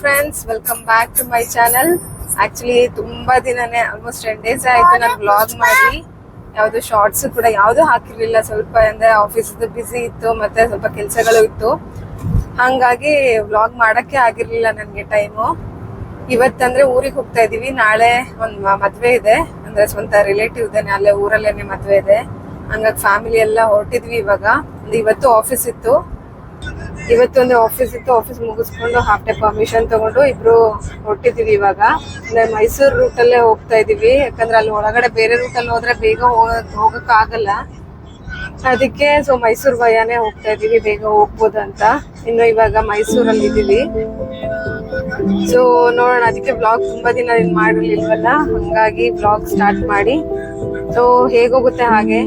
Friends welcome back to my channel actually ತುಂಬಾ ದಿನನೇ almost ten days ಆಯ್ತು ನಾನು ಬ್ಲಾಗ್ ಮಾಡಿ ಯಾವುದು ಶಾರ್ಟ್ಸ್ ಕೂಡ ಯಾವುದು ಹಾಕಿರ್ಲಿಲ್ಲ. ಸ್ವಲ್ಪ ಅಂದ್ರೆ ಆಫೀಸ್ ಬಿಸಿ ಇತ್ತು, ಮತ್ತೆ ಸ್ವಲ್ಪ ಕೆಲಸಗಳು ಇತ್ತು. ಹಂಗಾಗಿ ವ್ಲಾಗ್ ಮಾಡಕ್ಕೆ ಆಗಿರ್ಲಿಲ್ಲ ನನಗೆ ಟೈಮು ಇವತ್ತಂದ್ರೆ ಊರಿಗೆ ಹೋಗ್ತಾ ಇದೀವಿ. ನಾಳೆ ಒಂದು ಮದ್ವೆ ಇದೆ. ಅಂದ್ರೆ ಸ್ವಂತ ರಿಲೇಟಿವ್ ಇದೆ ಅಲ್ಲೇ ಊರಲ್ಲೇನೆ ಮದ್ವೆ ಇದೆ. ಹಂಗಾಗಿ ಫ್ಯಾಮಿಲಿ ಎಲ್ಲ ಹೊರಟಿದ್ವಿ ಇವಾಗ. ಇವತ್ತು ಆಫೀಸ್ ಇತ್ತು. ಇವತ್ತೊಂದು ಆಫೀಸ್ ಇತ್ತು ಆಫೀಸ್ ಮುಗಿಸ್ಕೊಂಡು ಹಾಫ್ ಡೇ ಪರ್ಮಿಷನ್ ತಗೊಂಡು ಇಬ್ರು ಹೊರಟಿದ್ದೀವಿ ಇವಾಗ. ಮೈಸೂರು ರೂಟ್ ಅಲ್ಲೇ ಹೋಗ್ತಾ ಇದೀವಿ. ಯಾಕಂದ್ರೆ ಅಲ್ಲಿ ಒಳಗಡೆ ಬೇರೆ ರೂಟ್ ಅಲ್ಲಿ ಹೋದ್ರೆ ಬೇಗ ಹೋಗಕ್ ಆಗಲ್ಲ. ಅದಕ್ಕೆ ಸೊ ಮೈಸೂರು ಭಯಾನೇ ಹೋಗ್ತಾ ಇದೀವಿ, ಬೇಗ ಹೋಗ್ಬೋದಂತ ಇನ್ನು ಇವಾಗ ಮೈಸೂರಲ್ಲಿ ಇದೀವಿ. ಸೊ ನೋಡೋಣ, ಅದಕ್ಕೆ ಬ್ಲಾಗ್ ತುಂಬಾ ದಿನ ಮಾಡಿರ್ಲಿಲ್ವಲ್ಲ, ಹಂಗಾಗಿ ಬ್ಲಾಗ್ ಸ್ಟಾರ್ಟ್ ಮಾಡಿ. ಸೊ ಹೇಗೋಗುತ್ತೆ ಹಾಗೆ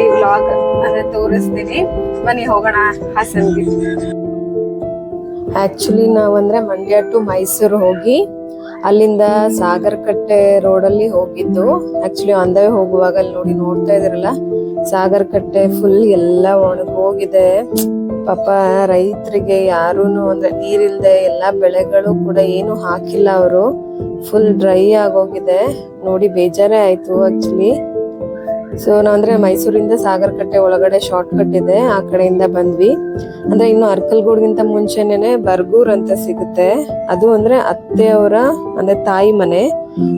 ಈ ಬ್ಲಾಗ್ ಅಂದ್ರೆ ತೋರಿಸ್ತೀನಿ. ಬನ್ನಿ, ಹೋಗೋಣ ಹಾಸನ್ಗೆ. ಆಕ್ಚುಲಿ ನಾವಂದ್ರೆ ಮಂಡ್ಯ ಟು ಮೈಸೂರು ಹೋಗಿ ಅಲ್ಲಿಂದ ಸಾಗರಕಟ್ಟೆ ರೋಡಲ್ಲಿ ಹೋಗಿದ್ದು. ಆಕ್ಚುಲಿ ಅಂದವೇ ಹೋಗುವಾಗ ಅಲ್ಲಿ ನೋಡಿ ನೋಡ್ತಾ ಇದ್ರಲ್ಲ, ಸಾಗರಕಟ್ಟೆ ಫುಲ್ ಎಲ್ಲ ಒಣಗೋಗಿದೆ ಪಾಪ ರೈತರಿಗೆ ಯಾರೂ ಅಂದ್ರೆ ನೀರಿಲ್ಲದೆ ಎಲ್ಲಾ ಬೆಳೆಗಳು ಕೂಡ ಏನು ಹಾಕಿಲ್ಲ ಅವರು. ಫುಲ್ ಡ್ರೈ ಆಗೋಗಿದೆ. ನೋಡಿ, ಬೇಜಾರೇ ಆಯ್ತು ಆಕ್ಚುಲಿ ಸೊ ನಾವಂದ್ರೆ ಮೈಸೂರಿಂದ ಸಾಗರಕಟ್ಟೆ ಒಳಗಡೆ ಶಾರ್ಟ್ ಕಟ್ ಇದೆ, ಆ ಕಡೆಯಿಂದ ಬಂದ್ವಿ. ಅಂದ್ರೆ ಇನ್ನು ಅರ್ಕಲ್ಗೋಡ್ಗಿಂತ ಮುಂಚೆನೆ ಬರ್ಗೂರ್ ಅಂತ ಸಿಗುತ್ತೆ. ಅದು ಅಂದ್ರೆ ಅತ್ತೆಯವರ, ಅಂದ್ರೆ ತಾಯಿ ಮನೆ.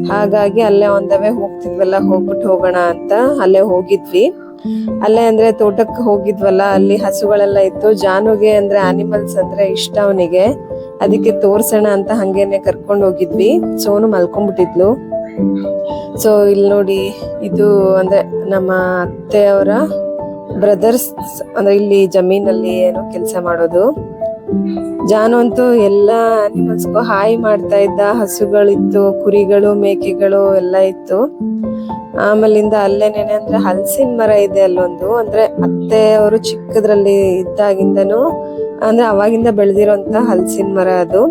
ಹಾಗಾಗಿ ಅಲ್ಲೇ ಒಂದವೇ ಹೋಗ್ತಿದ್ವಲ್ಲ ಹೋಗ್ಬಿಟ್ಟು ಹೋಗೋಣ ಅಂತ ಅಲ್ಲೇ ಹೋಗಿದ್ವಿ. ಅಲ್ಲೇ ಅಂದ್ರೆ ತೋಟಕ್ಕೆ ಹೋಗಿದ್ವಲ್ಲ, ಅಲ್ಲಿ ಹಸುಗಳೆಲ್ಲ ಇತ್ತು. ಜಾನುಗೆ ಅಂದ್ರೆ ಅನಿಮಲ್ಸ್ ಅಂದ್ರೆ ಇಷ್ಟ ಅವನಿಗೆ. ಅದಕ್ಕೆ ತೋರ್ಸೋಣ ಅಂತ ಹಂಗೇನೆ ಕರ್ಕೊಂಡು ಹೋಗಿದ್ವಿ. ಸೋನು ಮಲ್ಕೊಂಡ್ಬಿಟ್ಟಿದ್ಲು. ಸೊ ಇಲ್ಲಿ ನೋಡಿ, ಇದು ಅಂದ್ರೆ ನಮ್ಮ ಅತ್ತೆಯವರ ಬ್ರದರ್ಸ್ ಅಂದ್ರೆ ಇಲ್ಲಿ ಜಮೀನಲ್ಲಿ ಏನೋ ಕೆಲಸ ಮಾಡೋದು. ಜಾನು ಅಂತೂ ಎಲ್ಲ ಅನಿಮಲ್ಸ್ಗೂ ಹಾಯ್ ಮಾಡ್ತಾ ಇದ್ದ. ಹಸುಗಳಿತ್ತು, ಕುರಿಗಳು, ಮೇಕೆಗಳು ಎಲ್ಲ ಇತ್ತು. ಆಮೇಲಿಂದ ಅಲ್ಲೇನೇನೆ ಅಂದ್ರೆ ಹಲಸಿನ ಮರ ಇದೆ ಅಲ್ಲೊಂದು. ಅಂದ್ರೆ ಅತ್ತೆ ಅವರು ಚಿಕ್ಕದ್ರಲ್ಲಿ ಇದ್ದಾಗಿಂದನು, ಅಂದ್ರೆ ಅವಾಗಿಂದ ಬೆಳೆದಿರೋಂತ ಹಲಸಿನ ಮರ ಅದು.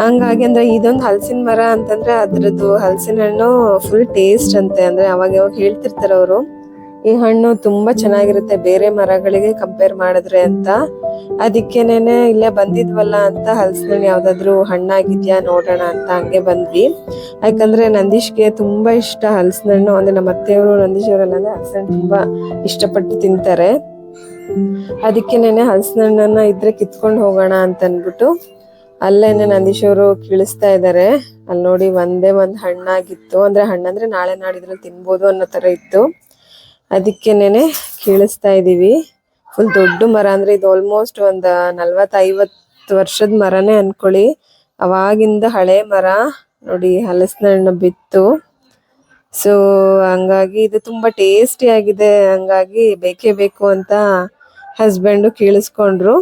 ಹಂಗಾಗಿ ಅಂದ್ರೆ ಇದೊಂದು ಹಲಸಿನ ಮರ ಅಂತಂದ್ರೆ ಅದ್ರದ್ದು ಹಲಸಿನ ಹಣ್ಣು ಫುಲ್ ಟೇಸ್ಟ್ ಅಂತೆ. ಅಂದ್ರೆ ಅವಾಗ ಯಾವಾಗ ಹೇಳ್ತಿರ್ತಾರೆ ಅವರು, ಈ ಹಣ್ಣು ತುಂಬಾ ಚೆನ್ನಾಗಿರುತ್ತೆ, ಬೇರೆ ಮರಗಳಿಗೆ ಕಂಪೇರ್ ಮಾಡಿದ್ರೆ ಅಂತ. ಅದಕ್ಕೇನೇನೆ ಇಲ್ಲೇ ಬಂದಿದ್ವಲ್ಲ ಅಂತ ಹಲಸಿನ ಹಣ್ಣು ಯಾವ್ದಾದ್ರು ಹಣ್ಣಾಗಿದ್ಯಾ ನೋಡೋಣ ಅಂತ ಹಂಗೆ ಬಂದ್ವಿ. ಯಾಕಂದ್ರೆ ನಂದೀಶ್ಗೆ ತುಂಬಾ ಇಷ್ಟ ಹಲಸಿನ ಹಣ್ಣು. ಅಂದ್ರೆ ನಮ್ಮ ಅತ್ತೆಯವರು, ನಂದೀಶ್ ಅಂದ್ರೆ ಹಲಸಿನ ತುಂಬಾ ಇಷ್ಟಪಟ್ಟು ತಿಂತಾರೆ. ಅದಕ್ಕೆ ನೆನೆ ಹಲಸಿನ ಹಣ್ಣನ್ನ ಇದ್ರೆ ಕಿತ್ಕೊಂಡು ಹೋಗೋಣ ಅಂತ ಅನ್ಬಿಟ್ಟು ಅಲ್ಲೇನೆ ನಂದೀಶ್ ಅವರು ಕೀಳಿಸ್ತಾ ಇದ್ದಾರೆ ಅಲ್ಲಿ ನೋಡಿ ಒಂದೇ ಒಂದ್ ಹಣ್ಣಾಗಿತ್ತು. ಅಂದ್ರೆ ಹಣ್ಣಂದ್ರೆ ನಾಳೆ ನಾಡಿದ್ರಲ್ಲಿ ತಿನ್ಬೋದು ಅನ್ನೋ ತರ ಇತ್ತು. ಅದಕ್ಕೆನೆ ಕೀಳಿಸ್ತಾ ಇದೀವಿ. ಫುಲ್ ದೊಡ್ಡ ಮರ ಅಂದ್ರೆ ಇದು ಆಲ್ಮೋಸ್ಟ್ ಒಂದ್ ನಲ್ವತ್ ಐವತ್ ವರ್ಷದ ಮರನೇ ಅನ್ಕೊಳ್ಳಿ. ಅವಾಗಿಂದ ಹಳೆ ಮರ. ನೋಡಿ ಹಲಸಿನ ಹಣ್ಣು ಬಿತ್ತು. ಸೊ ಹಂಗಾಗಿ ಇದು ತುಂಬಾ ಟೇಸ್ಟಿ ಆಗಿದೆ. ಹಂಗಾಗಿ ಬೇಕೇ ಬೇಕು ಅಂತ ಹಸ್ಬೆಂಡು ಕೀಳಿಸ್ಕೊಂಡ್ರು.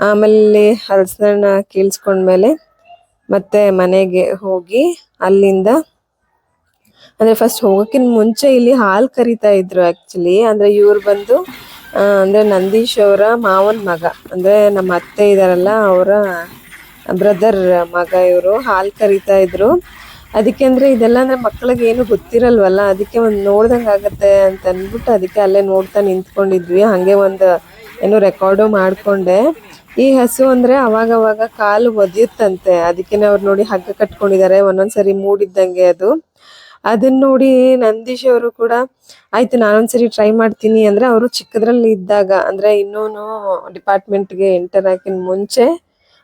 ಆಮೇಲೆ ಹಲಸಿನ ಕೀಳ್ಸ್ಕೊಂಡ್ಮೇಲೆ ಮತ್ತೆ ಮನೆಗೆ ಹೋಗಿ ಅಲ್ಲಿಂದ, ಅಂದ್ರೆ ಫಸ್ಟ್ ಹೋಗಕ್ಕಿಂತ ಮುಂಚೆ ಇಲ್ಲಿ ಹಾಲು ಕರಿತಾ ಇದ್ರು ಆ್ಯಕ್ಚುಲಿ ಅಂದ್ರೆ ಇವ್ರು ಬಂದು ಅಂದರೆ ಅಂದ್ರೆ ನಂದೀಶ್ ಅವರ ಮಾವನ ಮಗ, ಅಂದ್ರೆ ನಮ್ಮ ಅತ್ತೆ ಇದಾರಲ್ಲ ಅವರ ಬ್ರದರ್ ಮಗ ಇವರು, ಹಾಲು ಕರಿತಾ ಇದ್ರು. ಅದಕ್ಕೆ ಅಂದ್ರೆ ಇದೆಲ್ಲ ಅಂದ್ರೆ ಮಕ್ಕಳಿಗೆ ಏನು ಗೊತ್ತಿರಲ್ವಲ್ಲ, ಅದಕ್ಕೆ ಒಂದು ನೋಡ್ದಂಗೆ ಆಗುತ್ತೆ ಅಂತ ಅಂದ್ಬಿಟ್ಟು ಅದಕ್ಕೆ ಅಲ್ಲೇ ನೋಡ್ತಾ ನಿಂತ್ಕೊಂಡಿದ್ವಿ. ಹಾಗೆ ಒಂದು, ಏನೋ ರೆಕಾರ್ಡು ಮಾಡ್ಕೊಂಡೆ. ಈ ಹಸು ಅಂದ್ರೆ ಅವಾಗ ಅವಾಗ ಕಾಲು ಒದಿಯುತ್ತಂತೆ. ಅದಕ್ಕೆ ಅವ್ರು ನೋಡಿ ಹಗ್ಗ ಕಟ್ಕೊಂಡಿದ್ದಾರೆ. ಒಂದೊಂದ್ಸರಿ ಮೂಡಿದ್ದಂಗೆ ಅದು. ಅದನ್ನ ನೋಡಿ ನಂದೀಶ್ ಅವರು ಕೂಡ, ಆಯ್ತು, ನಾನೊಂದ್ಸರಿ ಟ್ರೈ ಮಾಡ್ತೀನಿ. ಅಂದ್ರೆ ಅವರು ಚಿಕ್ಕದ್ರಲ್ಲಿ ಇದ್ದಾಗ, ಅಂದ್ರೆ ಇನ್ನೂನು ಡಿಪಾರ್ಟ್ಮೆಂಟ್ಗೆ ಎಂಟರ್ ಹಾಕಿನ ಮುಂಚೆ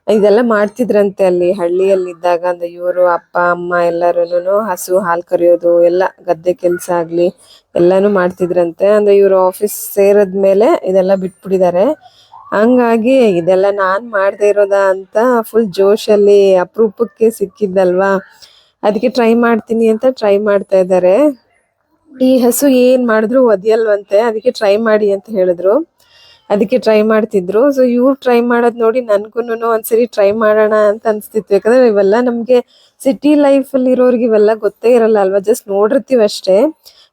ಇದೆಲ್ಲ ಮಾಡ್ತಿದ್ರಂತೆ ಅಲ್ಲಿ ಹಳ್ಳಿಯಲ್ಲಿ ಇದ್ದಾಗ. ಅಂದ್ರೆ ಇವರು, ಅಪ್ಪ, ಅಮ್ಮ ಎಲ್ಲರೂ ಹಸು ಹಾಲು ಕರಿಯೋದು, ಎಲ್ಲ ಗದ್ದೆ ಕೆಲಸ ಆಗ್ಲಿ, ಎಲ್ಲಾನು ಮಾಡ್ತಿದ್ರಂತೆ. ಅಂದ್ರೆ ಇವರು ಆಫೀಸ್ ಸೇರದ್ಮೇಲೆ ಇದೆಲ್ಲ ಬಿಟ್ಬಿಟ್ಟಿದ್ದಾರೆ. ಹಂಗಾಗಿ ಇದೆಲ್ಲ ನಾನು ಮಾಡದೇ ಇರೋದಾ ಅಂತ ಫುಲ್ ಜೋಶಲ್ಲಿ ಅಪರೂಪಕ್ಕೆ ಸಿಕ್ಕಿದ್ದಲ್ವಾ? ಅದಕ್ಕೆ ಟ್ರೈ ಮಾಡ್ತೀನಿ ಅಂತ ಟ್ರೈ ಮಾಡ್ತಾ ಇದ್ದಾರೆ. ಈ ಹಸು ಏನು ಮಾಡಿದ್ರು ಒದಿಯಲ್ವಂತೆ ಅದಕ್ಕೆ ಟ್ರೈ ಮಾಡಿ ಅಂತ ಹೇಳಿದ್ರು. ಅದಕ್ಕೆ ಟ್ರೈ ಮಾಡ್ತಿದ್ರು. ಸೊ ಇವ್ರು ಟ್ರೈ ಮಾಡೋದು ನೋಡಿ ನನ್ಗೂನು ಒಂದ್ಸರಿ ಟ್ರೈ ಮಾಡೋಣ ಅಂತ ಅನ್ಸ್ತಿತ್ತು. ಯಾಕಂದ್ರೆ ಇವೆಲ್ಲ ನಮ್ಗೆ ಸಿಟಿ ಲೈಫ್ ಅಲ್ಲಿ ಇರೋರಿಗೆ ಇವೆಲ್ಲ ಗೊತ್ತೇ ಇರಲ್ಲ ಅಲ್ವಾ? ಜಸ್ಟ್ ನೋಡಿರ್ತೀವಿ ಅಷ್ಟೇ.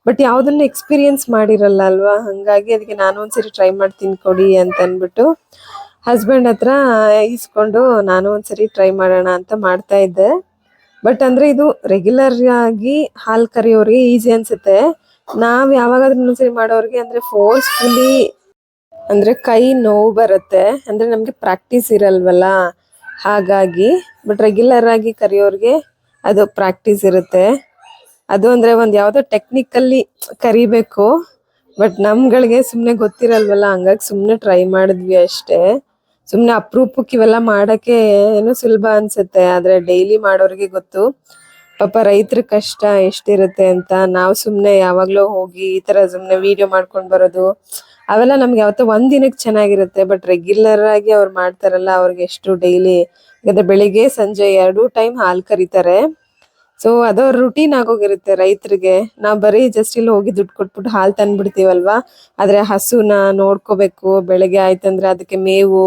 ಬಟ್ ಯಾವ್ದನ್ನ ಎಕ್ಸ್ಪೀರಿಯನ್ಸ್ ಮಾಡಿರಲ್ಲ ಅಲ್ವಾ? ಹಂಗಾಗಿ ಅದಕ್ಕೆ ನಾನು ಒಂದ್ಸರಿ ಟ್ರೈ ಮಾಡಿ ತಿನ್ಕೊಡಿ ಅಂತ ಅಂದ್ಬಿಟ್ಟು ಹಸ್ಬೆಂಡ್ ಹತ್ರ ಈಸ್ಕೊಂಡು ನಾನು ಒಂದ್ಸರಿ ಟ್ರೈ ಮಾಡೋಣ ಅಂತ ಮಾಡ್ತಾ ಇದ್ದೆ. ಬಟ್ ಅಂದ್ರೆ ಇದು ರೆಗ್ಯುಲರ್ ಆಗಿ ಹಾಲ್ ಕರಿಯೋರಿಗೆ ಈಸಿ ಅನ್ಸುತ್ತೆ. ನಾವ್ ಯಾವಾಗಾದ್ರೂ ಒಂದ್ಸರಿ ಮಾಡೋರಿಗೆ ಅಂದ್ರೆ ಫೋರ್ಸ್ಫುಲಿ ಅಂದ್ರೆ ಕೈ ನೋವು ಬರುತ್ತೆ. ಅಂದ್ರೆ ನಮ್ಗೆ ಪ್ರಾಕ್ಟೀಸ್ ಇರಲ್ವಲ್ಲ? ಹಾಗಾಗಿ ಬಟ್ ರೆಗ್ಯುಲರ್ ಆಗಿ ಕರೆಯೋರಿಗೆ ಅದು ಪ್ರಾಕ್ಟೀಸ್ ಇರುತ್ತೆ. ಅದು ಅಂದ್ರೆ ಒಂದ್ ಯಾವ್ದೋ ಟೆಕ್ನಿಕಲ್ಲಿ ಕರಿಬೇಕು ಬಟ್ ನಮ್ಗಳಿಗೆ ಸುಮ್ನೆ ಗೊತ್ತಿರಲ್ವಲ್ಲ, ಹಂಗಾಗಿ ಸುಮ್ನೆ ಟ್ರೈ ಮಾಡಿದ್ವಿ ಅಷ್ಟೇ. ಸುಮ್ನೆ ಅಪ್ರೂಪಕ್ಕೆ ಇವೆಲ್ಲ ಮಾಡಕ್ಕೆ ಏನೋ ಸುಲಭ ಅನ್ಸುತ್ತೆ, ಆದ್ರೆ ಡೈಲಿ ಮಾಡೋರಿಗೆ ಗೊತ್ತು. ಪಾಪ ರೈತರ ಕಷ್ಟ ಎಷ್ಟಿರುತ್ತೆ ಅಂತ, ನಾವು ಸುಮ್ನೆ ಯಾವಾಗ್ಲೂ ಹೋಗಿ ಈ ತರ ಸುಮ್ನೆ ವಿಡಿಯೋ ಮಾಡ್ಕೊಂಡ್ ಬರೋದು, ಅವೆಲ್ಲ ನಮ್ಗೆ ಯಾವತ್ತೋ ಒಂದ್ ದಿನಕ್ಕೆ ಚೆನ್ನಾಗಿರುತ್ತೆ ಬಟ್ ರೆಗ್ಯುಲರ್ ಆಗಿ ಅವ್ರು ಮಾಡ್ತಾರಲ್ಲ, ಅವ್ರಿಗೆ ಎಷ್ಟು ಡೈಲಿ ಯಾಕಂದ್ರೆ ಬೆಳಿಗ್ಗೆ ಸಂಜೆ ಎರಡು ಟೈಮ್ ಹಾಲ್ ಕರೀತಾರೆ. ಸೊ ಅದು ರುಟೀನ್ ಆಗೋಗಿರುತ್ತೆ ರೈತರಿಗೆ. ನಾವ್ ಬರೀ ಜಸ್ಟ್ ಇಲ್ಲಿ ಹೋಗಿ ದುಡ್ಡು ಕೊಟ್ಬಿಟ್ಟು ಹಾಲ್ ತಂದ್ಬಿಡ್ತೀವಲ್ವಾ? ಆದ್ರೆ ಹಸುನ ನೋಡ್ಕೋಬೇಕು, ಬೆಳಗ್ಗೆ ಆಯ್ತಂದ್ರೆ ಅದಕ್ಕೆ ಮೇವು,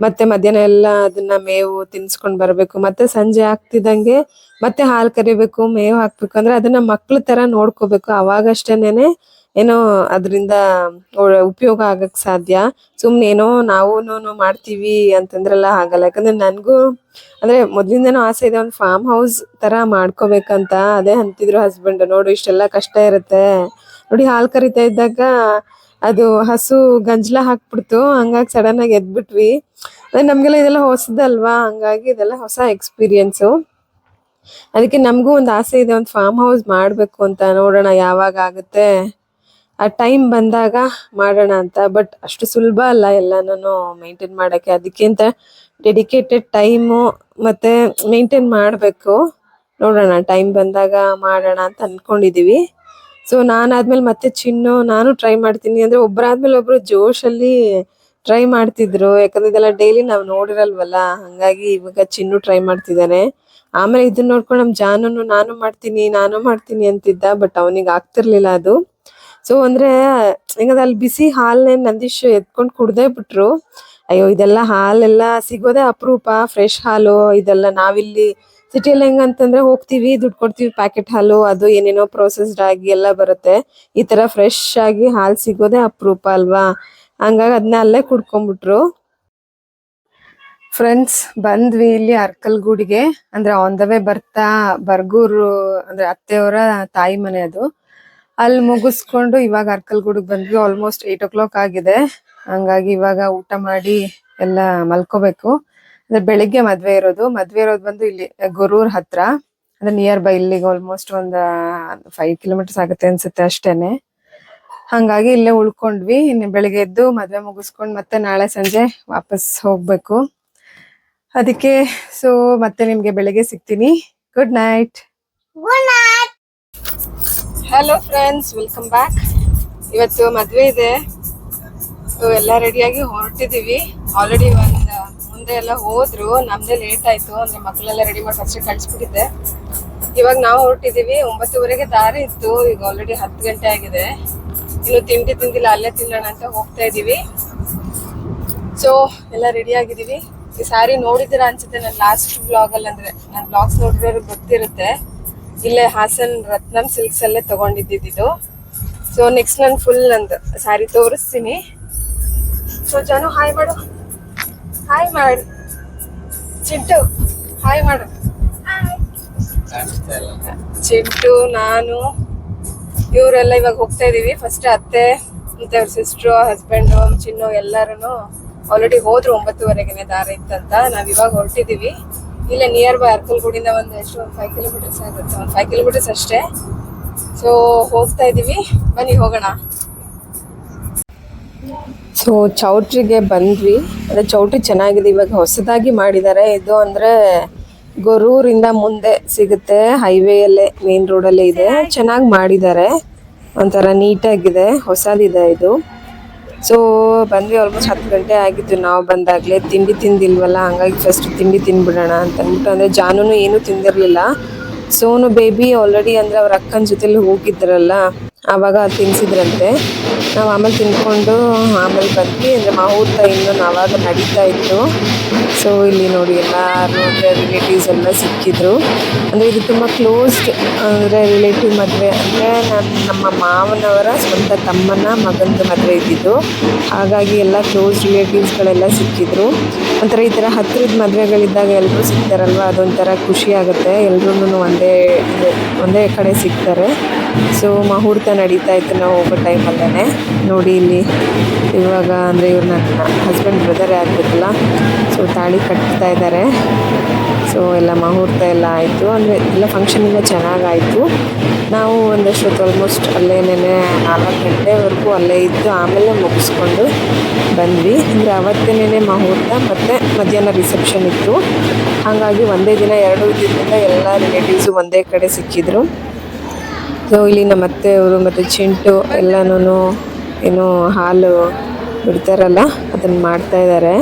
ಮತ್ತೆ ಮಧ್ಯಾಹ್ನ ಎಲ್ಲ ಅದನ್ನ ಮೇವು ತಿನ್ಸ್ಕೊಂಡು ಬರ್ಬೇಕು, ಮತ್ತೆ ಸಂಜೆ ಆಗ್ತಿದಂಗೆ ಮತ್ತೆ ಹಾಲ್ ಕರಿಬೇಕು, ಮೇವು ಹಾಕ್ಬೇಕು. ಅಂದ್ರೆ ಅದನ್ನ ಮಕ್ಳ ತರ ನೋಡ್ಕೋಬೇಕು. ಅವಾಗಷ್ಟೇನೆ ಏನೋ ಅದರಿಂದ ಉಪಯೋಗ ಆಗಕ್ ಸಾಧ್ಯ. ಸುಮ್ನೆ ಏನೋ ನಾವೂನು ಮಾಡ್ತೀವಿ ಅಂತಂದ್ರೆಲ್ಲ ಆಗಲ್ಲ. ಯಾಕಂದ್ರೆ ನನಗೂ ಅಂದ್ರೆ ಮೊದ್ಲಿಂದನೂ ಆಸೆ ಇದೆ ಒಂದು ಫಾರ್ಮ್ ಹೌಸ್ ತರ ಮಾಡ್ಕೋಬೇಕಂತ. ಅದೇ ಅಂತಿದ್ರು ಹಸ್ಬೆಂಡ್ ನೋಡು ಇಷ್ಟೆಲ್ಲ ಕಷ್ಟ ಇರುತ್ತೆ. ನೋಡಿ ಹಾಲ್ ಕರಿತಾ ಇದ್ದಾಗ ಅದು ಹಸು ಗಂಜ್ಲ ಹಾಕ್ಬಿಡ್ತು. ಹಂಗಾಗಿ ಸಡನ್ ಆಗಿ ಎದ್ಬಿಟ್ವಿ. ಅದೇ ನಮ್ಗೆಲ್ಲ ಇದೆಲ್ಲ ಹೊಸದಲ್ವಾ? ಹಂಗಾಗಿ ಇದೆಲ್ಲ ಹೊಸ ಎಕ್ಸ್ಪೀರಿಯನ್ಸು ಅದಕ್ಕೆ ನಮಗೂ ಒಂದು ಆಸೆ ಇದೆ ಒಂದು ಫಾರ್ಮ್ ಹೌಸ್ ಮಾಡಬೇಕು ಅಂತ. ನೋಡೋಣ ಯಾವಾಗ ಆಗುತ್ತೆ. ಆ ಟೈಮ್ ಬಂದಾಗ ಮಾಡೋಣ ಅಂತ. ಬಟ್ ಅಷ್ಟು ಸುಲಭ ಅಲ್ಲ ಎಲ್ಲಾನು ಮೇಂಟೈನ್ ಮಾಡೋಕ್ಕೆ ಅದಕ್ಕಿಂತ ಡೆಡಿಕೇಟೆಡ್ ಟೈಮು ಮತ್ತೆ ಮೇಂಟೈನ್ ಮಾಡಬೇಕು. ನೋಡೋಣ ಟೈಮ್ ಬಂದಾಗ ಮಾಡೋಣ ಅಂತ ಅಂದ್ಕೊಂಡಿದ್ದೀವಿ ಸೊ ನಾನಾದ್ಮೇಲೆ ಮತ್ತೆ ಚಿನ್ನು, ನಾನು ಟ್ರೈ ಮಾಡ್ತೀನಿ ಅಂದ್ರೆ ಒಬ್ರಾದ್ಮೇಲೆ ಒಬ್ರು ಜೋಶಲ್ಲಿ ಟ್ರೈ ಮಾಡ್ತಿದ್ರು. ಯಾಕಂದ್ರೆ ಇದೆಲ್ಲ ಡೈಲಿ ನಾವು ನೋಡಿರಲ್ವಲ್ಲ, ಹಾಗಾಗಿ ಇವಾಗ ಚಿನ್ನು ಟ್ರೈ ಮಾಡ್ತಿದ್ದಾನೆ ಆಮೇಲೆ ಇದನ್ನ ನೋಡ್ಕೊಂಡು ನಮ್ಮ ಜಾನನು ನಾನು ಮಾಡ್ತೀನಿ ನಾನು ಮಾಡ್ತೀನಿ ಅಂತಿದ್ದ ಬಟ್ ಅವನಿಗೆ ಆಗ್ತಿರ್ಲಿಲ್ಲ ಅದು. ಸೊ ಅಂದ್ರೆ ಹೆಂಗದ ಅಲ್ಲಿ ಬಿಸಿ ಹಾಲ್ನೇ ನಂದೀಶ್ ಎತ್ಕೊಂಡು ಕುಡ್ದೇ ಬಿಟ್ರು. ಅಯ್ಯೋ, ಇದೆಲ್ಲ ಹಾಲೆಲ್ಲ ಸಿಗೋದೇ ಅಪರೂಪ. ಫ್ರೆಶ್ ಹಾಲು, ಇದೆಲ್ಲ ನಾವಿಲ್ಲಿ ಸಿಟಿಯಲ್ಲಿ ಹೆಂಗಂತಂದ್ರೆ ಹೋಗ್ತೀವಿ, ದುಡ್ಡು ಕೊಡ್ತೀವಿ ಪ್ಯಾಕೆಟ್ ಹಾಲು, ಅದು ಏನೇನೋ ಪ್ರೊಸೆಸ್ಡ್ ಆಗಿ ಎಲ್ಲ ಬರುತ್ತೆ. ಈ ತರ ಫ್ರೆಶ್ ಆಗಿ ಹಾಲು ಸಿಗೋದೇ ಅಪರೂಪ ಅಲ್ವಾ? ಹಂಗಾಗಿ ಅದನ್ನ ಅಲ್ಲೇ ಕುಡ್ಕೊಂಡ್ಬಿಟ್ರು. ಫ್ರೆಂಡ್ಸ್ ಬಂದ್ವಿ ಇಲ್ಲಿ ಅರ್ಕಲ್ ಗೂಡಿಗೆ ಅಂದ್ರೆ ಆನ್ ದ ವೇ ಬರ್ತಾ ಬರ್ಗೂರು, ಅಂದ್ರೆ ಅತ್ತೆಯವರ ತಾಯಿ ಮನೆ ಅದು. ಅಲ್ಲಿ ಮುಗಿಸ್ಕೊಂಡು ಇವಾಗ ಅರ್ಕಲ್ಗೂಡಿಗೆ ಬಂದ್ವಿ. ಆಲ್ಮೋಸ್ಟ್ ಏಟ್ ಓ ಕ್ಲಾಕ್ ಆಗಿದೆ. ಹಂಗಾಗಿ ಇವಾಗ ಊಟ ಮಾಡಿ ಎಲ್ಲ ಮಲ್ಕೋಬೇಕು. ಅಂದ್ರೆ ಬೆಳಿಗ್ಗೆ ಮದ್ವೆ ಇರೋದು. ಮದ್ವೆ ಇರೋದು ಬಂದು ಇಲ್ಲಿ, ಗೊರೂರ್ ಹತ್ರ. ಅಂದ್ರೆ ನಿಯರ್ ಬೈ ಇಲ್ಲಿಗೆ ಆಲ್ಮೋಸ್ಟ್ ಒಂದ್ ಫೈವ್ ಕಿಲೋಮೀಟರ್ಸ್ ಆಗುತ್ತೆ ಅನ್ಸುತ್ತೆ ಅಷ್ಟೇನೆ. ಹಂಗಾಗಿ ಇಲ್ಲೇ ಉಳ್ಕೊಂಡ್ವಿ. ಇನ್ನು ಬೆಳಿಗ್ಗೆ ಎದ್ದು ಮದ್ವೆ ಮುಗಿಸ್ಕೊಂಡು ಮತ್ತೆ ನಾಳೆ ಸಂಜೆ ವಾಪಸ್ ಹೋಗ್ಬೇಕು. ಅದಕ್ಕೆ ಸೊ ಮತ್ತೆ ನಿಮ್ಗೆ ಬೆಳಿಗ್ಗೆ ಸಿಗ್ತೀನಿ. Good night hello friends welcome back ಇವತ್ತು ಮದುವೆ ಇದೆ. ಎಲ್ಲ ರೆಡಿಯಾಗಿ ಹೊರಟಿದ್ದೀವಿ ಆಲ್ರೆಡಿ ಒಂದು, ಮುಂದೆ ಎಲ್ಲ ಹೋದ್ರು. ನಮ್ದೇ ಲೇಟ್ ಆಯ್ತು. ಅಂದ್ರೆ ಮಕ್ಕಳೆಲ್ಲ ರೆಡಿ ಮಾಡಿ ಫಸ್ಟ್ ಕಳಿಸ್ಬಿಟ್ಟಿದ್ದೆ. ಇವಾಗ ನಾವು ಹೊರಟಿದ್ದೀವಿ ಒಂಬತ್ತುವರೆಗೆ ದಾರಿ ಇತ್ತು. ಈಗ ಆಲ್ರೆಡಿ ಹತ್ತು ಗಂಟೆ ಆಗಿದೆ. ಇನ್ನು ತಿಂಡಿ ತಿಂದಿಲ್ಲ, ಅಲ್ಲೇ ತಿನ್ನೋಣ ಅಂತ ಹೋಗ್ತಾ ಇದೀವಿ. ಸೊ ಎಲ್ಲ ರೆಡಿ ಆಗಿದೀವಿ. ಈ ಸಾರಿ ನೋಡಿದಿರ ಅನ್ಸುತ್ತೆ. ನನ್ನ ಲಾಸ್ಟ್ ಬ್ಲಾಗ್ ಅಲ್ಲಿ ಅಂದ್ರೆ ನನ್ನ ಬ್ಲಾಗ್ಸ್ ನೋಡಿರೋರು ಗೊತ್ತಿರುತ್ತೆ. ಇಲ್ಲೇ ಹಾಸನ್ ರತ್ನಂ ಸಿಲ್ಕ್ಸ್ ಅಲ್ಲೇ ತಗೊಂಡಿದ್ದಿದ್ದು ಸೊ ನೆಕ್ಸ್ಟ್ ನಾನು ಫುಲ್ ನಂದು ಸಾರಿ ತೋರಿಸ್ತೀನಿ. ಸೊ ಜನು ಹಾಯ್ ಮಾಡು. ಹಾಯ್ ಮಾಡು. ಚಿಂಟು ಹಾಯ್ ಮಾಡು. ಚಿಂಟು, ನಾನು, ಇವರೆಲ್ಲ ಇವಾಗ ಹೋಗ್ತಾ ಇದೀವಿ. ಫಸ್ಟ್ ಅತ್ತೆ, ಮತ್ತೆ ಅವ್ರ ಸಿಸ್ಟ್ರು ಹಸ್ಬೆಂಡು ಚಿನ್ನು ಎಲ್ಲರೂ ಆಲ್ರೆಡಿ ಹೋದ್ರು ಒಂಬತ್ತುವರೆಗೆನೆ ದಾರ ಇತ್ತಂತ. ನಾವ್ ಇವಾಗ ಹೊರಟಿದೀವಿ. ಇಲ್ಲೇ ನಿಯರ್ ಬೈ ಅರ್ಕಲ್ಗೂಡಿಂದ ಒಂದು ಎಷ್ಟು ಒಂದು ಫೈವ್ ಕಿಲೋಮೀಟರ್ಸ್ ಆಗುತ್ತೆ. ಒಂದು ಫೈವ್ ಕಿಲೋಮೀಟರ್ಸ್ ಅಷ್ಟೇ. ಸೊ ಹೋಗ್ತಾ ಇದ್ದೀವಿ ಬನ್ನಿ ಹೋಗೋಣ. ಸೊ ಚೌಟ್ರಿಗೆ ಬಂದ್ವಿ. ಅದೇ ಚೌಟ್ರಿ ಚೆನ್ನಾಗಿದೆ. ಇವಾಗ ಹೊಸದಾಗಿ ಮಾಡಿದ್ದಾರೆ. ಇದು ಅಂದರೆ ಗೊರೂರಿಂದ ಮುಂದೆ ಸಿಗುತ್ತೆ. ಹೈವೇಯಲ್ಲೇ ಮೇನ್ ರೋಡಲ್ಲೇ ಇದೆ. ಚೆನ್ನಾಗಿ ಮಾಡಿದ್ದಾರೆ. ಒಂಥರ ನೀಟಾಗಿದೆ ಹೊಸದಿದೆ ಇದು. ಸೊ ಬಂದ್ವಿ ಆಲ್ಮೋಸ್ಟ್ ಹತ್ತು ಗಂಟೆ ಆಗಿತ್ತು ನಾವು ಬಂದಾಗಲೇ ತಿಂಡಿ ತಿಂದಿಲ್ವಲ್ಲ, ಹಂಗಾಗಿ ಫಸ್ಟ್ ತಿಂಡಿ ತಿಂದ್ಬಿಡೋಣ ಅಂತ ಅಂದ್ಬಿಟ್ಟು ಅಂದರೆ ಜಾನುನು ಏನೂ ತಿಂದಿರಲಿಲ್ಲ. ಸೋನು ಬೇಬಿ ಆಲ್ರೆಡಿ ಅಂದರೆ ಅವ್ರ ಅಕ್ಕನ ಜೊತೆಲಿ ಹೋಗಿದ್ರಲ್ಲ ಆವಾಗ ತಿನ್ಸಿದ್ರಂತೆ. ನಾವು ಆಮೇಲೆ ತಿನ್ಕೊಂಡು ಆಮೇಲೆ ಬಂದ್ವಿ. ಅಂದರೆ ಮಾಹೂರ್ತ ಇನ್ನು ನಾವಾಗ ನಡೀತಾ ಇತ್ತು. ಸೊ ಇಲ್ಲಿ ನೋಡಿ ಎಲ್ಲರೂ ಅಂದರೆ ರಿಲೇಟಿವ್ಸ್ ಎಲ್ಲ ಸಿಕ್ಕಿದ್ರು. ಅಂದರೆ ಇದು ತುಂಬ ಕ್ಲೋಸ್ಡ್ ಅಂದರೆ ರಿಲೇಟಿವ್ ಮದುವೆ. ಅಂದರೆ ನಾನು, ನಮ್ಮ ಮಾವನವರ ಸ್ವಂತ ತಮ್ಮನ ಮಗನದು ಮದುವೆ ಇದ್ದಿದ್ದು. ಹಾಗಾಗಿ ಎಲ್ಲ ಕ್ಲೋಸ್ ರಿಲೇಟಿವ್ಸ್ಗಳೆಲ್ಲ ಸಿಕ್ಕಿದ್ರು. ಒಂಥರ ಈ ಥರ ಹತ್ತಿರದ ಮದುವೆಗಳಿದ್ದಾಗ ಎಲ್ಲರೂ ಸಿಗ್ತಾರಲ್ವ ಅದೊಂಥರ ಖುಷಿ ಆಗುತ್ತೆ. ಎಲ್ಲರೂ ಒಂದೇ ಒಂದೇ ಕಡೆ ಸಿಗ್ತಾರೆ ಸೊ ಮುಹೂರ್ತ ನಡೀತಾ ಇತ್ತು. ನಾವು ಹೋಗೋ ಟೈಮಲ್ಲೇ ನೋಡಿ ಇಲ್ಲಿ ಇವಾಗ ಅಂದರೆ ಇವ್ರು ನನ್ನ ಹಸ್ಬೆಂಡ್ ಬ್ರದರೇ ಆಗಬೇಕಲ್ಲ ಸೊ ತಾಳಿ ಕಟ್ತಾ ಇದ್ದಾರೆ ಸೊ ಎಲ್ಲ ಮುಹೂರ್ತ ಎಲ್ಲ ಆಯಿತು. ಅಂದರೆ ಎಲ್ಲ ಫಂಕ್ಷನ್ ಎಲ್ಲ ಚೆನ್ನಾಗಾಯಿತು ನಾವು ಒಂದಷ್ಟೊತ್ತು ಆಲ್ಮೋಸ್ಟ್ ಅಲ್ಲೇ ನೆನೆ ನಾಲ್ಕು ಗಂಟೆವರೆಗೂ ಅಲ್ಲೇ ಇದ್ದು ಆಮೇಲೆ ಮುಗಿಸ್ಕೊಂಡು ಬಂದ್ವಿ. ಅಂದರೆ ಅವತ್ತೇನೆ ಮುಹೂರ್ತ, ಮತ್ತು ಮಧ್ಯಾಹ್ನ ರಿಸೆಪ್ಷನ್ ಇತ್ತು. ಹಾಗಾಗಿ ಒಂದೇ ದಿನ, ಎರಡು ದಿನದಿಂದ ಎಲ್ಲ ರಿಲೇಟಿವ್ಸು ಒಂದೇ ಕಡೆ ಸಿಕ್ಕಿದ್ರು. ಸೊ ಇಲ್ಲಿ ನಮ್ಮ ಅತ್ತೆಯವರು ಮತ್ತು ಚಿಂಟು ಎಲ್ಲನೂ ಏನು ಹಾಲು ಬಿಡ್ತಾರಲ್ಲ, ಅದನ್ನು ಮಾಡ್ತಾ ಇದ್ದಾರೆ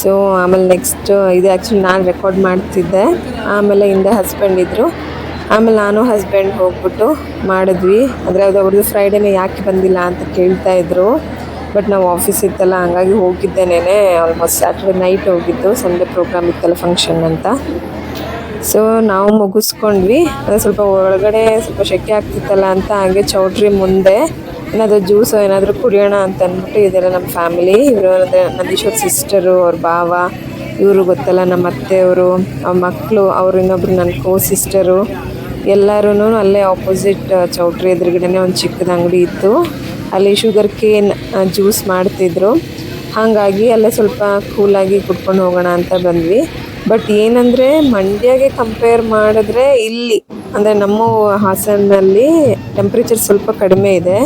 ಸೊ ಆಮೇಲೆ ನೆಕ್ಸ್ಟ್ ಇದು ಆ್ಯಕ್ಚುಲಿ ನಾನು ರೆಕಾರ್ಡ್ ಮಾಡ್ತಿದ್ದೆ. ಆಮೇಲೆ ಹಿಂದೆ ಹಸ್ಬೆಂಡ್ ಇದ್ದರು ಆಮೇಲೆ ನಾನು ಹಸ್ಬೆಂಡ್ ಹೋಗ್ಬಿಟ್ಟು ಮಾಡಿದ್ವಿ. ಅಂದರೆ ಅದು ಅವ್ರದ್ದು ಫ್ರೈಡೇನೇ ಯಾಕೆ ಬಂದಿಲ್ಲ ಅಂತ ಕೇಳ್ತಾ ಇದ್ರು. ಬಟ್ ನಾವು ಆಫೀಸ್ ಇತ್ತಲ್ಲ, ಹಂಗಾಗಿ ಹೋಗಿದ್ದೇನೆ ಆಲ್ಮೋಸ್ಟ್ ಸ್ಯಾಟರ್ಡೆ ನೈಟ್ ಹೋಗಿದ್ದು ಸಂಡೇ ಪ್ರೋಗ್ರಾಮ್ ಇತ್ತಲ್ಲ ಫಂಕ್ಷನ್ ಅಂತ. ಸೊ ನಾವು ಮುಗಿಸ್ಕೊಂಡ್ವಿ. ಅದೇ ಸ್ವಲ್ಪ ಒಳಗಡೆ ಸ್ವಲ್ಪ ಶೆಕೆ ಆಗ್ತಿತ್ತಲ್ಲ ಅಂತ ಹಾಗೆ ಚೌಟ್ರಿ ಮುಂದೆ. ಏನಾದರೂ ಜ್ಯೂಸು ಏನಾದರೂ ಕುಡಿಯೋಣ ಅಂತ ಅಂದ್ಬಿಟ್ಟು ಇದೆಲ್ಲ ನಮ್ಮ ಫ್ಯಾಮಿಲಿ ಇವರು ಅಂದರೆ ನಂದೀಶ್ವರ್ ಸಿಸ್ಟರು ಅವ್ರ ಭಾವ, ಇವರು ಗೊತ್ತಲ್ಲ ನಮ್ಮ ಅತ್ತೆಯವರು, ಅವ್ರ ಮಕ್ಕಳು ಅವರು ಇನ್ನೊಬ್ರು ನನ್ನ ಕೋ ಸಿಸ್ಟರು ಎಲ್ಲರೂ ಅಲ್ಲೇ ಆಪೋಸಿಟ್ ಚೌಟ್ರಿ ಎದುರುಗಡೆನೇ ಒಂದು ಚಿಕ್ಕದ ಅಂಗಡಿ ಇತ್ತು. ಅಲ್ಲಿ ಶುಗರ್ ಕೇನ್ ಜ್ಯೂಸ್ ಮಾಡ್ತಿದ್ರು. ಹಾಗಾಗಿ ಅಲ್ಲೇ ಸ್ವಲ್ಪ ಕೂಲಾಗಿ ಕುಟ್ಕೊಂಡು ಹೋಗೋಣ ಅಂತ ಬಂದ್ವಿ. ಬಟ್ ಏನಂದರೆ ಮಂಡ್ಯಗೆ ಕಂಪೇರ್ ಮಾಡಿದ್ರೆ ಇಲ್ಲಿ, ಅಂದರೆ ನಮ್ಮ ಹಾಸನಲ್ಲಿ ಟೆಂಪ್ರೇಚರ್ ಸ್ವಲ್ಪ ಕಡಿಮೆ ಇದೆ.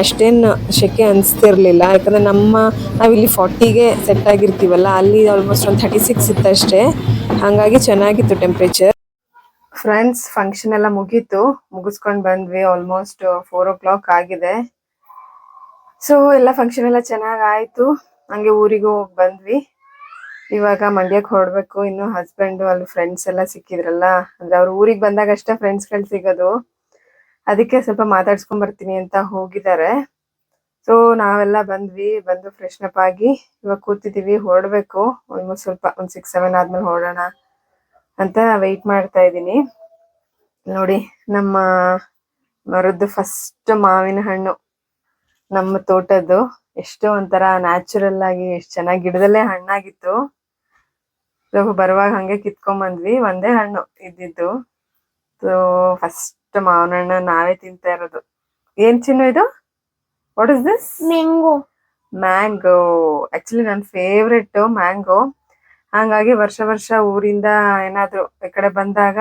ಅಷ್ಟೇನು ಶೆಕೆ ಅನಿಸ್ತಿರ್ಲಿಲ್ಲ. ಯಾಕಂದರೆ ನಮ್ಮ, ನಾವಿಲ್ಲಿ ಫಾರ್ಟಿಗೆ ಸೆಟ್ ಆಗಿರ್ತೀವಲ್ಲ, ಅಲ್ಲಿ ಆಲ್ಮೋಸ್ಟ್ ಒಂದು ಥರ್ಟಿ ಸಿಕ್ಸ್ ಇತ್ತಷ್ಟೇ ಹಾಗಾಗಿ ಚೆನ್ನಾಗಿತ್ತು ಟೆಂಪ್ರೇಚರ್ ಫ್ರೆಂಡ್ಸ್ ಫಂಕ್ಷನ್ ಎಲ್ಲ ಮುಗೀತು. ಮುಗಿಸ್ಕೊಂಡು ಬಂದ್ವಿ ಆಲ್ಮೋಸ್ಟ್ ಫೋರ್ ಓ ಕ್ಲಾಕ್ ಆಗಿದೆ. ಸೊ ಎಲ್ಲ ಫಂಕ್ಷನ್ ಎಲ್ಲ ಚೆನ್ನಾಗಿ ಆಯ್ತು. ಹಂಗೆ ಊರಿಗೂ ಹೋಗಿ ಬಂದ್ವಿ. ಇವಾಗ ಮಂಡ್ಯಕ್ಕೆ ಹೊರಡ್ಬೇಕು, ಇನ್ನು ಹಸ್ಬೆಂಡ್ ಅಲ್ಲಿ ಫ್ರೆಂಡ್ಸ್ ಎಲ್ಲ ಸಿಕ್ಕಿದ್ರಲ್ಲ, ಅಂದ್ರೆ ಅವ್ರು ಊರಿಗೆ ಬಂದಾಗ ಅಷ್ಟೇ ಫ್ರೆಂಡ್ಸ್ಗಳು ಸಿಗೋದು. ಅದಕ್ಕೆ ಸ್ವಲ್ಪ ಮಾತಾಡ್ಸ್ಕೊಂಡ್ ಬರ್ತೀನಿ ಅಂತ ಹೋಗಿದ್ದಾರೆ. ಸೊ ನಾವೆಲ್ಲ ಬಂದ್ವಿ, ಬಂದು ಫ್ರೆಶ್ ಅಪ್ ಆಗಿ ಇವಾಗ ಕೂತಿದೀವಿ, ಹೊರಡ್ಬೇಕು. ಆಲ್ಮೋಸ್ಟ್ ಸ್ವಲ್ಪ ಒಂದ್ ಸಿಕ್ಸ್ ಸೆವೆನ್ ಆದ್ಮೇಲೆ ಹೊರಡೋಣ ಅಂತ ವೆಯ್ಟ್ ಮಾಡ್ತಾ ಇದ್ದೀನಿ. ನೋಡಿ, ನಮ್ಮ ಮರದ್ದು ಫಸ್ಟ್ ಮಾವಿನ ಹಣ್ಣು. ನಮ್ಮ ತೋಟದ್ದು ಎಷ್ಟೋ ಒಂಥರ ನ್ಯಾಚುರಲ್ ಆಗಿ ಎಷ್ಟು ಚೆನ್ನಾಗಿ ಗಿಡದಲ್ಲೇ ಹಣ್ಣಾಗಿತ್ತು. ಬರುವಾಗ ಹಂಗೆ ಕಿತ್ಕೊಂಡ್ ಬಂದ್ವಿ ಒಂದೇ ಹಣ್ಣು ಇದ್ದಿದ್ದು. ಸೊ ಫಸ್ಟ್ ಮಾವಿನ ಹಣ್ಣು ನಾವೇ ತಿಂತಾ ಇರೋದು. ಏನ್ ಚಿನ್ನು ಇದು? What is this mango mango actually ನನ್ನ ಫೇವ್ರೆಟ್ ಮ್ಯಾಂಗೋ ಹಂಗಾಗಿ ವರ್ಷ ವರ್ಷ ಊರಿಂದ ಏನಾದ್ರು ಈ ಕಡೆ ಬಂದಾಗ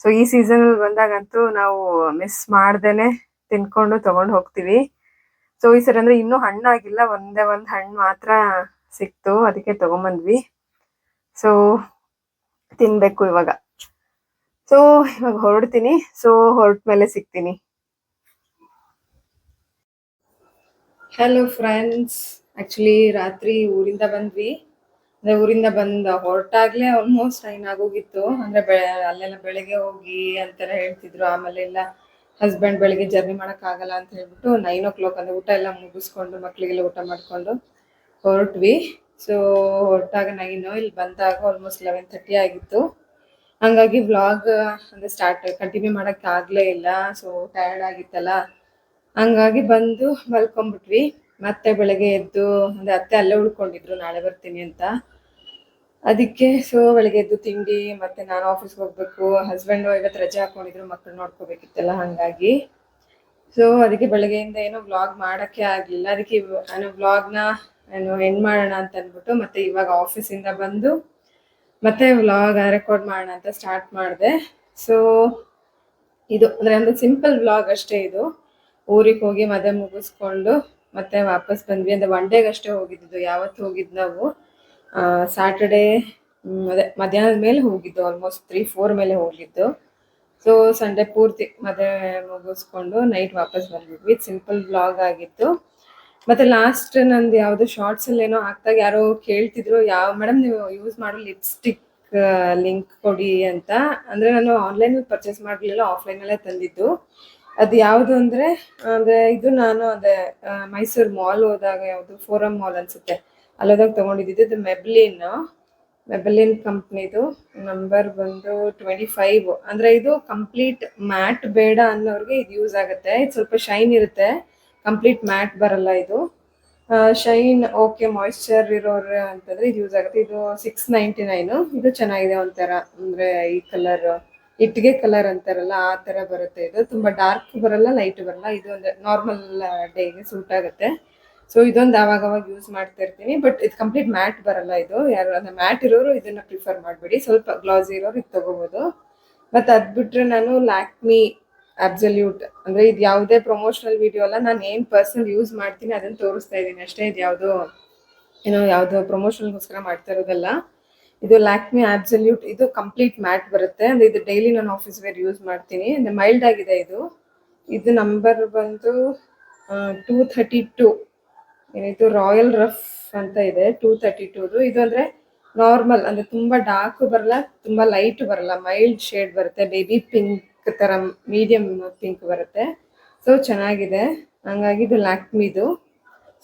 ಸೊ ಈ ಸೀಸನ್ ಬಂದಾಗಂತೂ ನಾವು ಮಿಸ್ ಮಾಡ್ದೇನೆ ತಿನ್ಕೊಂಡು ತಗೊಂಡು ಹೋಗ್ತೀವಿ. ಸೊ ಈ ಸರಿ ಅಂದ್ರೆ ಇನ್ನೂ ಹಣ್ಣಾಗಿಲ್ಲ. ಒಂದೇ ಒಂದ್ ಹಣ್ಣು ಮಾತ್ರ ಸಿಕ್ತು. ಅದಕ್ಕೆ ತಗೊಂಬಂದ್ವಿ. ಸೊ ತಿನ್ಬೇಕು ಇವಾಗ. ಸೊ ಇವಾಗ ಹೊರಡ್ತೀನಿ. ಸೊ ಹೊರಟ ಮೇಲೆ ಸಿಗ್ತೀನಿ. ಹಲೋ ಫ್ರೆಂಡ್ಸ್ ಆಕ್ಚುಲಿ ರಾತ್ರಿ ಊರಿಂದ ಬಂದ್ವಿ. ಅಂದ್ರೆ ಊರಿಂದ ಬಂದ ಹೊರಟಾಗ್ಲೇ ಆಲ್ಮೋಸ್ಟ್ ನೈನ್ ಆಗೋಗಿತ್ತು. ಅಂದ್ರೆ ಅಲ್ಲೆಲ್ಲ ಬೆಳಗ್ಗೆ ಹೋಗಿ ಅಂತೆಲ್ಲ ಹೇಳ್ತಿದ್ರು. ಆಮೇಲೆ ಎಲ್ಲ ಹಸ್ಬೆಂಡ್ ಬೆಳಿಗ್ಗೆ ಜರ್ನಿ ಮಾಡಕ್ ಆಗಲ್ಲ ಅಂತ ಹೇಳ್ಬಿಟ್ಟು ನೈನ್ ಓ ಕ್ಲಾಕ್ ಅಂದ್ರೆ ಊಟ ಎಲ್ಲ ಮುಗಿಸ್ಕೊಂಡು ಮಕ್ಕಳಿಗೆಲ್ಲ ಊಟ ಮಾಡ್ಕೊಂಡು ಹೊರಟ್ವಿ. ಸೊ ಹೊರಟಾಗ ನೈನು ಇಲ್ಲಿ ಬಂದಾಗ ಆಲ್ಮೋಸ್ಟ್ ಲೆವೆನ್ ತರ್ಟಿ ಆಗಿತ್ತು. ಹಂಗಾಗಿ ವ್ಲಾಗ್ ಅಂದ್ರೆ ಸ್ಟಾರ್ಟ್ ಕಂಟಿನ್ಯೂ ಮಾಡಕ್ ಆಗ್ಲೇ ಇಲ್ಲ. ಸೊ ಟಯರ್ಡ್ ಆಗಿತ್ತಲ್ಲ. ಹಂಗಾಗಿ ಬಂದು ಮಲ್ಕೊಂಡ್ಬಿಟ್ವಿ. ಮತ್ತೆ ಬೆಳಗ್ಗೆ ಎದ್ದು ಅಂದ್ರೆ ಅತ್ತೆ ಅಲ್ಲೇ ಉಳ್ಕೊಂಡಿದ್ರು, ನಾಳೆ ಬರ್ತೀನಿ ಅಂತ. ಅದಕ್ಕೆ ಸೊ ಬೆಳಿಗ್ಗೆ ಎದ್ದು ತಿಂಡಿ, ಮತ್ತೆ ನಾನು ಆಫೀಸ್ಗೆ ಹೋಗ್ಬೇಕು ಹಸ್ಬೆಂಡ್ ಇವತ್ತು ರಜೆ ಹಾಕೊಂಡಿದ್ರು ಮಕ್ಕಳು ನೋಡ್ಕೋಬೇಕಿತ್ತಲ್ಲ, ಹಂಗಾಗಿ. ಸೊ ಅದಕ್ಕೆ ಬೆಳಗ್ಗೆಯಿಂದ ಏನು ವ್ಲಾಗ್ ಮಾಡಕ್ಕೆ ಆಗಲಿಲ್ಲ. ಅದಕ್ಕೆ ನಾನು ವ್ಲಾಗ್ನ ನಾನು ಎಂಡ್ ಮಾಡೋಣ ಅಂತ ಅಂದ್ಬಿಟ್ಟು, ಮತ್ತೆ ಇವಾಗ ಆಫೀಸಿಂದ ಬಂದು, ಮತ್ತೆ ವ್ಲಾಗ್ ರೆಕಾರ್ಡ್ ಮಾಡೋಣ ಅಂತ ಸ್ಟಾರ್ಟ್ ಮಾಡಿದೆ. ಸೊ ಇದು ಅಂದ್ರೆ ಒಂದು ಸಿಂಪಲ್ ವ್ಲಾಗ್ ಅಷ್ಟೇ ಇದು. ಊರಿಗೆ ಹೋಗಿ ಮದುವೆ ಮುಗಿಸ್ಕೊಂಡು, ಮತ್ತೆ ವಾಪಸ್ ಬಂದ್ವಿ. ಅಂದರೆ ಒನ್ ಡೇಗಷ್ಟೇ ಹೋಗಿದ್ದು, ಯಾವತ್ತು ಹೋಗಿದ್ದು ನಾವು. ಸ್ಯಾಟರ್ಡೇ ಅದೇ, ಮಧ್ಯಾಹ್ನದ ಮೇಲೆ ಹೋಗಿದ್ದು ಆಲ್ಮೋಸ್ಟ್ ತ್ರೀ ಫೋರ್ ಮೇಲೆ ಹೋಗಿದ್ದು. ಸೊ ಸಂಡೇ ಪೂರ್ತಿ ಮದುವೆ ಮುಗಿಸ್ಕೊಂಡು ನೈಟ್ ವಾಪಸ್ ಬಂದಿದ್ವಿ. ಸಿಂಪಲ್ ಬ್ಲಾಗ್ ಆಗಿತ್ತು. ಮತ್ತೆ ಲಾಸ್ಟ್ ನಂದು ಯಾವುದು ಶಾರ್ಟ್ಸ್ ಅಲ್ಲಿ ಏನೋ ಹಾಕ್ದಾಗ ಯಾರೋ ಕೇಳ್ತಿದ್ರು, ಯಾವ ಮೇಡಮ್ ನೀವು ಯೂಸ್ ಮಾಡೋ ಲಿಪ್ಸ್ಟಿಕ್ ಲಿಂಕ್ ಕೊಡಿ ಅಂತ. ಅಂದ್ರೆ ನಾನು ಆನ್ಲೈನ್ ಪರ್ಚೇಸ್ ಮಾಡಲಿಲ್ಲ ಆಫ್ಲೈನ್ ಅಲ್ಲೇ ತಂದಿದ್ದು. ಅದು ಯಾವುದು ಅಂದ್ರೆ ಅಂದ್ರೆ ಇದು ನಾನು ಅದೇ ಮೈಸೂರ್ ಮಾಲ್ ಹೋದಾಗ ಯಾವುದು ಫೋರಮ್ ಮಾಲ್ ಅನ್ಸುತ್ತೆ. ಅಲ್ಲೋದಾಗ ತಗೊಂಡಿದ್ದು ಇದು ಮೆಬ್ಲಿನ್ ಮೆಬಲಿನ್ ಕಂಪ್ನಿದು ನಂಬರ್ ಬಂದು ಟ್ವೆಂಟಿ ಫೈವ್ ಅಂದ್ರೆ ಇದು ಕಂಪ್ಲೀಟ್ ಮ್ಯಾಟ್ ಬೇಡ ಅನ್ನೋರ್ಗೆ ಇದು ಯೂಸ್ ಆಗುತ್ತೆ. ಇದು ಸ್ವಲ್ಪ ಶೈನ್ ಇರುತ್ತೆ. ಕಂಪ್ಲೀಟ್ ಮ್ಯಾಟ್ ಬರಲ್ಲ ಇದು. ಶೈನ್ ಓಕೆ ಮಾಯಿಶ್ಚರ್ ಇರೋರು ಅಂತಂದ್ರೆ ಇದು ಯೂಸ್ ಆಗುತ್ತೆ. ಇದು ಸಿಕ್ಸ್ ನೈಂಟಿ ನೈನು ಇದು ಚೆನ್ನಾಗಿದೆ ಒಂಥರ. ಅಂದ್ರೆ ಈ ಕಲರ್ ಇಟ್ಟಿಗೆ ಕಲರ್ ಅಂತಾರಲ್ಲ, ಆ ತರ ಬರುತ್ತೆ ಇದು. ತುಂಬಾ ಡಾರ್ಕ್ ಬರಲ್ಲ ಲೈಟ್ ಬರಲ್ಲ. ಇದು ಒಂದು ನಾರ್ಮಲ್ ಡೇಗೆ ಸೂಟ್ ಆಗುತ್ತೆ. ಸೊ ಇದೊಂದು ಆವಾಗ ಅವಾಗ ಯೂಸ್ ಮಾಡ್ತಾ ಇರ್ತೀನಿ. ಬಟ್ ಇದು ಕಂಪ್ಲೀಟ್ ಮ್ಯಾಟ್ ಬರಲ್ಲ ಇದು. ಯಾರು ಅಂದ್ರೆ ಮ್ಯಾಟ್ ಇರೋರು ಇದನ್ನ ಪ್ರಿಫರ್ ಮಾಡಬೇಡಿ. ಸ್ವಲ್ಪ ಗ್ಲಾಸ್ ಇರೋರು ಇದು ತಗೋಬಹುದು ಮತ್ತೆ ಅದ್ ಬಿಟ್ರೆ ನಾನು ಲ್ಯಾಕ್ಮಿ ಅಬ್ಸಲ್ಯೂಟ್ ಅಂದ್ರೆ ಇದು ಯಾವುದೇ ಪ್ರಮೋಷನಲ್ ವಿಡಿಯೋ ಅಲ್ಲ, ನಾನು ಏನ್ ಪರ್ಸನಲ್ ಯೂಸ್ ಮಾಡ್ತೀನಿ ಅದನ್ನ ತೋರಿಸ್ತಾ ಇದ್ದೀನಿ ಅಷ್ಟೇ. ಇದು ಯಾವುದೋ, ಏನೋ ಯಾವುದೋ ಪ್ರಮೋಷನ್ಗೋಸ್ಕರ ಮಾಡ್ತಾ ಇರೋದಲ್ಲ. ಇದು ಲ್ಯಾಕ್ಮಿ ಅಬ್ಸಲ್ಯೂಟ್ ಇದು ಕಂಪ್ಲೀಟ್ ಮ್ಯಾಟ್ ಬರುತ್ತೆ. ಅಂದ್ರೆ ಇದು ಡೈಲಿ ನಾನು ಆಫೀಸ್ ವೇರ್ ಯೂಸ್ ಮಾಡ್ತೀನಿ. ಅಂದ್ರೆ ಮೈಲ್ಡ್ ಆಗಿದೆ ಇದು. ಇದು ನಂಬರ್ ಬಂದು ಟೂ ಥರ್ಟಿ ಟೂ ಏನಿದು ರಾಯಲ್ ರಫ್ ಅಂತ ಇದೆ ಟೂ ತರ್ಟಿ ಟೂದು ಇದು ಅಂದ್ರೆ ನಾರ್ಮಲ್ ಅಂದ್ರೆ ತುಂಬಾ ಡಾರ್ಕ್ ಬರಲ್ಲ, ತುಂಬಾ ಲೈಟ್ ಬರಲ್ಲ ಮೈಲ್ಡ್ ಶೇಡ್ ಬರುತ್ತೆ ಬೇಬಿ ಪಿಂಕ್ ತರ ಮೀಡಿಯಂ ಪಿಂಕ್ ಬರುತ್ತೆ. ಸೊ ಚೆನ್ನಾಗಿದೆ. ಹಂಗಾಗಿ ಇದು ಲ್ಯಾಕ್ಮಿದು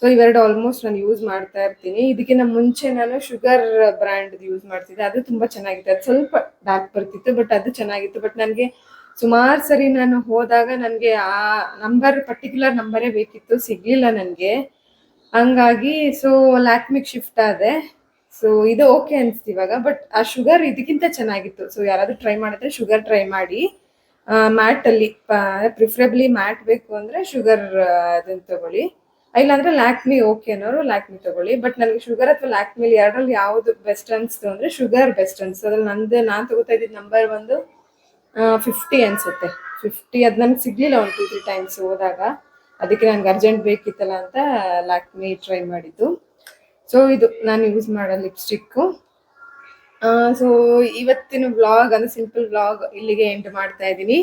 ಸೊ ಇವೆರಡು ಆಲ್ಮೋಸ್ಟ್ ನಾನು ಯೂಸ್ ಮಾಡ್ತಾ ಇರ್ತೀನಿ. ಇದಕ್ಕಿಂತ ಮುಂಚೆ ನಾನು ಶುಗರ್ ಬ್ರ್ಯಾಂಡ್ ಯೂಸ್ ಮಾಡ್ತಿದ್ದೆ. ಅದು ತುಂಬಾ ಚೆನ್ನಾಗಿತ್ತು. ಅದು ಸ್ವಲ್ಪ ಡಾರ್ಕ್ ಬರ್ತಿತ್ತು ಬಟ್ ಅದು ಚೆನ್ನಾಗಿತ್ತು. ಬಟ್ ನನಗೆ ಸುಮಾರು ಸರಿ ನಾನು ಹೋದಾಗ ನನಗೆ ಆ ನಂಬರ್ ಪರ್ಟಿಕ್ಯುಲರ್ ನಂಬರೇ ಬೇಕಿತ್ತು, ಸಿಗ್ಲಿಲ್ಲ ನನಗೆ. ಹಂಗಾಗಿ ಸೊ ಲ್ಯಾಕ್ಮಿಕ್ ಶಿಫ್ಟ್ ಆದೆ. ಸೊ ಇದು ಓಕೆ ಅನ್ಸ್ತು ಇವಾಗ ಬಟ್ ಆ ಶುಗರ್ ಇದಕ್ಕಿಂತ ಚೆನ್ನಾಗಿತ್ತು. ಸೊ ಯಾರಾದ್ರೂ ಟ್ರೈ ಮಾಡಿದ್ರೆ ಶುಗರ್ ಟ್ರೈ ಮಾಡಿ. ಮ್ಯಾಟ್ ಅಲ್ಲಿ ಪ್ರಿಫರೇಬ್ಲಿ ಮ್ಯಾಟ್ ಬೇಕು ಅಂದ್ರೆ ಶುಗರ್ ಅದನ್ನ ತಗೊಳ್ಳಿ. ಇಲ್ಲಾಂದ್ರೆ ಲ್ಯಾಕ್ಮಿ ಓಕೆ ಅನ್ನೋರು ಲ್ಯಾಕ್ಮಿ ತಗೊಳ್ಳಿ. ಬಟ್ ನನಗೆ ಶುಗರ್ ಅಥವಾ ಲ್ಯಾಕ್ಮಿಲಿ ಎರಡರಲ್ಲಿ ಯಾವ್ದು ಬೆಸ್ಟ್ ಅನ್ಸ್ತು ಅಂದ್ರೆ ಶುಗರ್ ಬೆಸ್ಟ್ ಅನ್ಸ್ ಅದ್ರಲ್ಲಿ ನಂದು, ನಾನು ತಗೋತಾ ಇದ್ದಿದ್ದು ನಂಬರ್ ಒಂದು ಫಿಫ್ಟಿ ಅನ್ಸುತ್ತೆ. ಫಿಫ್ಟಿ ಅದು ನನಗೆ ಸಿಗ್ಲಿಲ್ಲ ಒಂದು ಟೂ ತ್ರೀ ಟೈಮ್ಸ್ ಹೋದಾಗ. ಅದಕ್ಕೆ ನನಗೆ ಅರ್ಜೆಂಟ್ ಬೇಕಿತ್ತಲ್ಲ ಅಂತ ಲ್ಯಾಕ್ಮಿ ಟ್ರೈ ಮಾಡಿದ್ದು. ಸೊ ಇದು ನಾನು ಯೂಸ್ ಮಾಡೋ ಲಿಪ್ಸ್ಟಿಕ್ಕು ಸೊ ಇವತ್ತಿನ ವ್ಲಾಗ್ ಅಂದ್ರೆ ಸಿಂಪಲ್ ವ್ಲಾಗ್ ಇಲ್ಲಿಗೆ ಎಂಟ್ ಮಾಡ್ತಾ ಇದ್ದೀನಿ.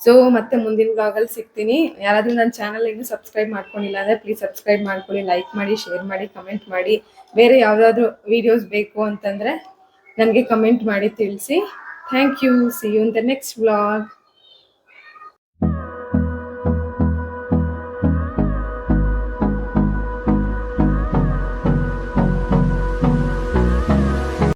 ಸೊ ಮತ್ತೆ ಮುಂದಿನ ವ್ಲಾಗಲ್ಲಿ ಸಿಗ್ತೀನಿ. ಯಾರಾದ್ರೂ ನನ್ನ ಚಾನಲ್ ಇನ್ನೂ ಸಬ್ಸ್ಕ್ರೈಬ್ ಮಾಡ್ಕೊಂಡಿಲ್ಲ ಅಂದ್ರೆ ಪ್ಲೀಸ್ ಸಬ್ಸ್ಕ್ರೈಬ್ ಮಾಡ್ಕೊಳ್ಳಿ ಲೈಕ್ ಮಾಡಿ ಶೇರ್ ಮಾಡಿ ಕಮೆಂಟ್ ಮಾಡಿ. ಬೇರೆ ಯಾವುದಾದ್ರೂ ವಿಡಿಯೋಸ್ ಬೇಕು ಅಂತಂದ್ರೆ ನನಗೆ ಕಮೆಂಟ್ ಮಾಡಿ ತಿಳಿಸಿ. Thank you see you in the next vlog